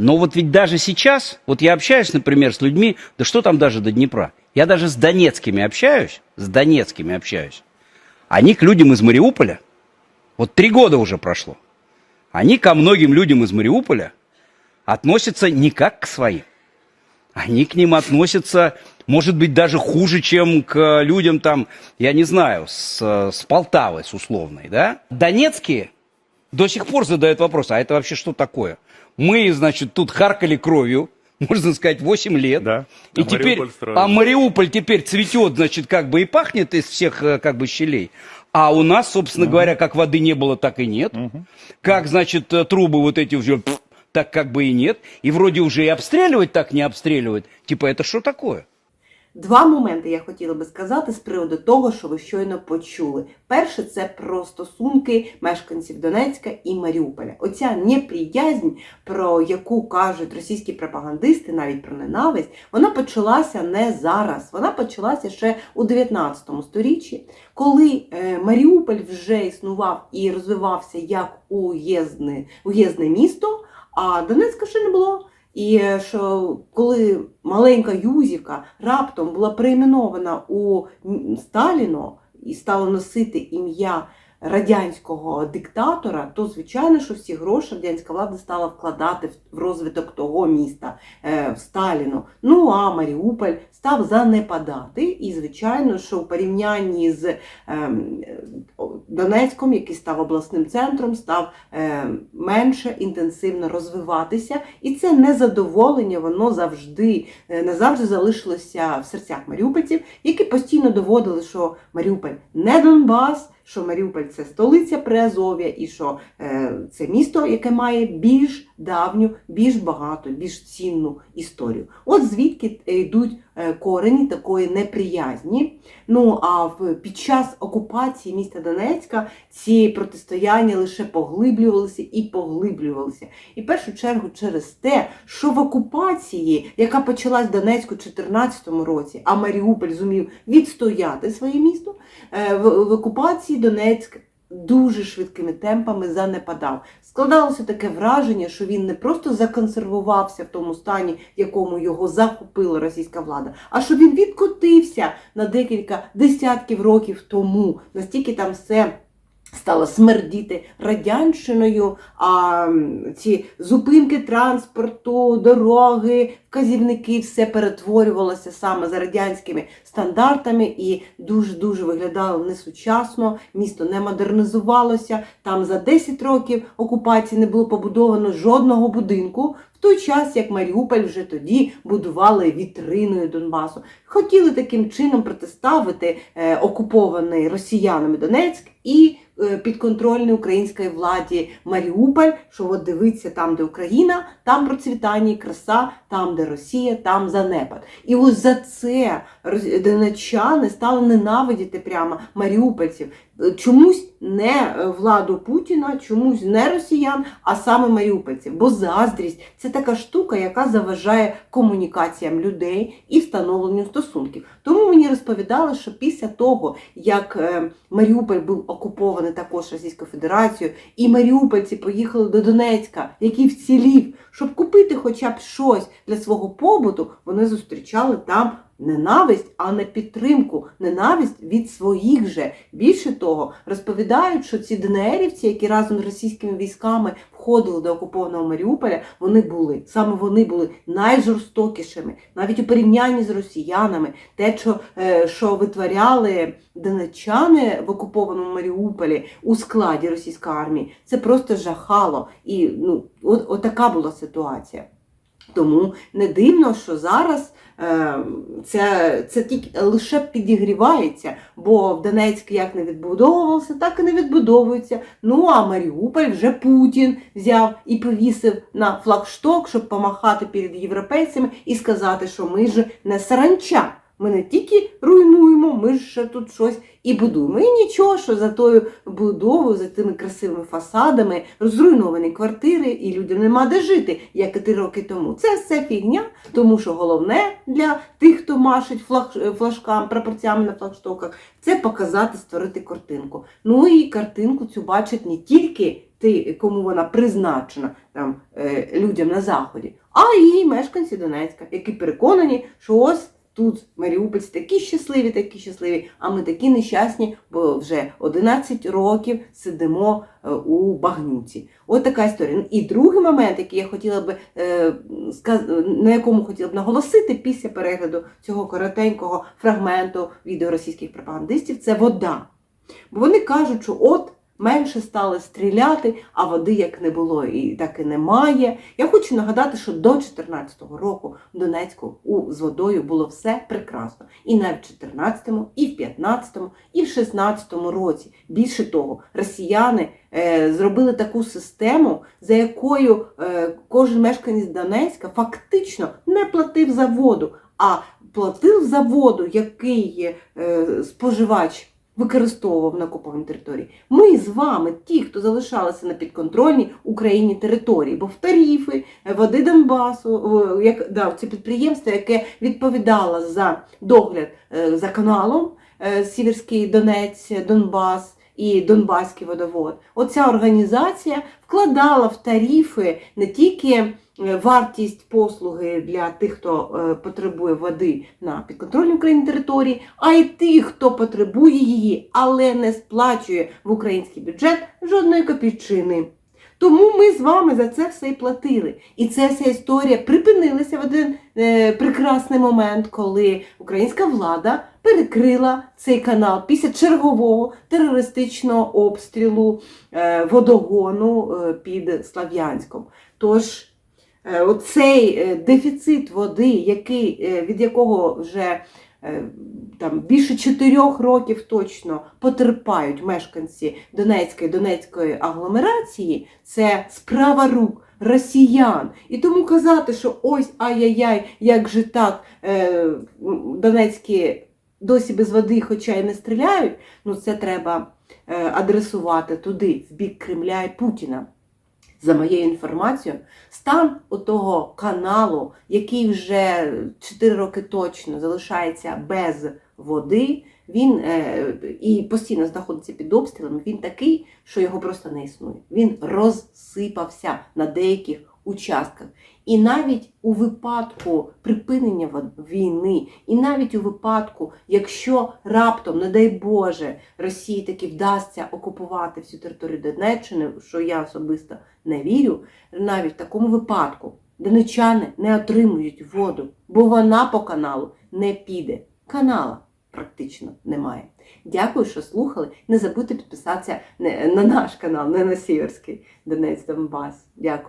Но вот ведь даже сейчас, вот я общаюсь, например, с людьми, да что там даже до Днепра, я даже с донецкими общаюсь, с донецкими общаюсь. Они к людям из Мариуполя, вот три года уже прошло, они ко многим людям из Мариуполя относятся не как к своим. Они к ним относятся, может быть, даже хуже, чем к людям там, я не знаю, с, с Полтавы, с условной, да? Донецкие до сих пор задают вопрос, а это вообще что такое? Мы, значит, тут харкали кровью, можно сказать, 8 лет. Да. И А теперь, Мариуполь а Мариуполь теперь цветет, значит, как бы и пахнет из всех, э, как бы, щелей. А у нас, собственно говоря, как воды не было, так и нет. Как, значит, э, трубы вот эти уже, так как бы и нет. И вроде уже и обстреливать так не обстреливают. Типа, это что такое? Два моменти я хотіла би сказати з приводу того, що ви щойно почули. Перше, це про стосунки мешканців Донецька і Маріуполя. Оця неприязнь, про яку кажуть російські пропагандисти, навіть про ненависть, вона почалася не зараз. Вона почалася ще у 19 сторіччі, коли е, Маріуполь вже існував і розвивався як уєзне, уєзне місто, а Донецька ще не було. І е, що коли маленька Юзівка раптом була перейменована у Сталіно і стала носити ім'я радянського диктатора, то звичайно, що всі гроші радянська влада стала вкладати в- розвиток того міста е, в Сталіно. Ну а Маріуполь став занепадати. І звичайно, що в порівнянні з ем, Донецьком, який став обласним центром, став е, менше інтенсивно розвиватися, і це незадоволення, воно завжди е, назавжди залишилося в серцях маріупольців, які постійно доводили, що Маріуполь не Донбас, що Маріуполь це столиця Приазов'я, і що е, це місто, яке має більш давню, більш багату, більш цінну історію. От звідки е, йдуть е, корені такої неприязні. Ну а під час окупації міста Донецька ці протистояння лише поглиблювалися і поглиблювалися. І в першу чергу через те, що в окупації, яка почалась в Донецьку у 2014 році, а Маріуполь зумів відстояти своє місто, е, в окупації Донецьк. Дуже швидкими темпами занепадав. Складалося таке враження, що він не просто законсервувався в тому стані, в якому його захопила російська влада, а що він відкотився на декілька десятків років тому. Настільки там все стало смердіти радянщиною, а ці зупинки транспорту, дороги, вказівники, все перетворювалося саме за радянськими стандартами і дуже-дуже виглядало несучасно, місто не модернізувалося. Там за 10 років окупації не було побудовано жодного будинку. В той час, як Маріуполь вже тоді будували вітриною Донбасу, хотіли таким чином протиставити е, окупований росіянами Донецьк і підконтрольний українській владі Маріуполь, що от дивиться там, де Україна, там процвітання і краса, там, де Росія, там занепад. І ось за це донеччани стали ненавидіти прямо маріупольців. Е, Чомусь не е, владу Путіна, чомусь не росіян, а саме маріупольців. Бо заздрість це така штука, яка заважає комунікаціям людей і встановленню стосунків. Тому мені розповідали, що після того, як е, Маріуполь був окупований також Російську Федерацію, і маріупольці поїхали до Донецька, який вцілів, щоб купити хоча б щось для свого побуту, вони зустрічали там ненависть, а не підтримку. Ненависть від своїх же. Більше того, розповідають, що ці ДНРівці, які разом з російськими військами входили до окупованого Маріуполя, вони були саме вони були найжорстокішими, навіть у порівнянні з росіянами. Те, що, е, що витворяли донеччани в окупованому Маріуполі у складі російської армії, це просто жахало. І ну, от, от така була ситуація. Тому не дивно, що зараз е, це, це тільки лише підігрівається, бо в Донецьк як не відбудовувався, так і не відбудовується. Ну а Маріуполь вже Путін взяв і повісив на флагшток, щоб помахати перед європейцями і сказати, що ми ж не саранча. Ми не тільки руйнуємо, ми ж ще тут щось і будуємо. І нічого, що за тою будовою, за тими красивими фасадами, зруйновані квартири, і людям нема де жити, як і три роки тому. Це все фігня, тому що головне для тих, хто машить флажкам, прапорцями на флагштоках, це показати, створити картинку. Ну і картинку цю бачать не тільки ти, кому вона призначена там, е, людям на заході, а і мешканці Донецька, які переконані, що ось тут маріупольці такі щасливі, такі щасливі, а ми такі нещасні, бо вже 11 років сидимо е, у багнюці. От така історія. І другий момент, який я хотіла би е, на якому хотіла б наголосити після перегляду цього коротенького фрагменту відео російських пропагандистів, це вода. Бо вони кажуть, що от менше стали стріляти, а води як не було і так і немає. Я хочу нагадати, що до 2014 року в Донецьку у, з водою було все прекрасно. І навіть в 14-му, і в 15-му, і в 16-му році. Більше того, росіяни е, зробили таку систему, за якою е, кожен мешканець Донецька фактично не платив за воду, а платив за воду, який е, споживач використовував на окупованій території. Ми з вами, ті, хто залишалися на підконтрольній Україні території, бо в тарифи е, води Донбасу, як да, це підприємство, яке відповідало за догляд е, за каналом е, Сіверський Донець, Донбас. І Донбаський водовод. Оця організація вкладала в тарифи не тільки е, вартість послуги для тих, хто е, потребує води на підконтрольній Україні території, а й тих, хто потребує її, але не сплачує в український бюджет жодної копійчини. Тому ми з вами за це все і платили. І ця вся історія припинилася в один е, прекрасний момент, коли українська влада перекрила цей канал після чергового терористичного обстрілу е, водогону е, під Слав'янськом. Тож е, оцей е, дефіцит води, який, е, від якого вже там більше чотирьох років точно потерпають мешканці Донецької Донецької агломерації, це справа рук росіян. І тому казати, що ось ай-яй-яй, як же так, е, Донецькі досі без води, хоча й не стріляють, ну це треба е, адресувати туди, в бік Кремля і Путіна. За моєю інформацією, стан отого каналу, який вже 4 роки точно залишається без води, він е, і постійно знаходиться під обстрілами, він такий, що його просто не існує. Він розсипався на деяких участках. І навіть у випадку припинення війни, і навіть у випадку, якщо раптом, не дай Боже, Росії таки вдасться окупувати всю територію Донеччини, що я особисто не вірю, навіть в такому випадку донечани не отримують воду, бо вона по каналу не піде. Канала практично немає. Дякую, що слухали. Не забудьте підписатися на наш канал, не на Сіверський Донець Донбас. Дякую.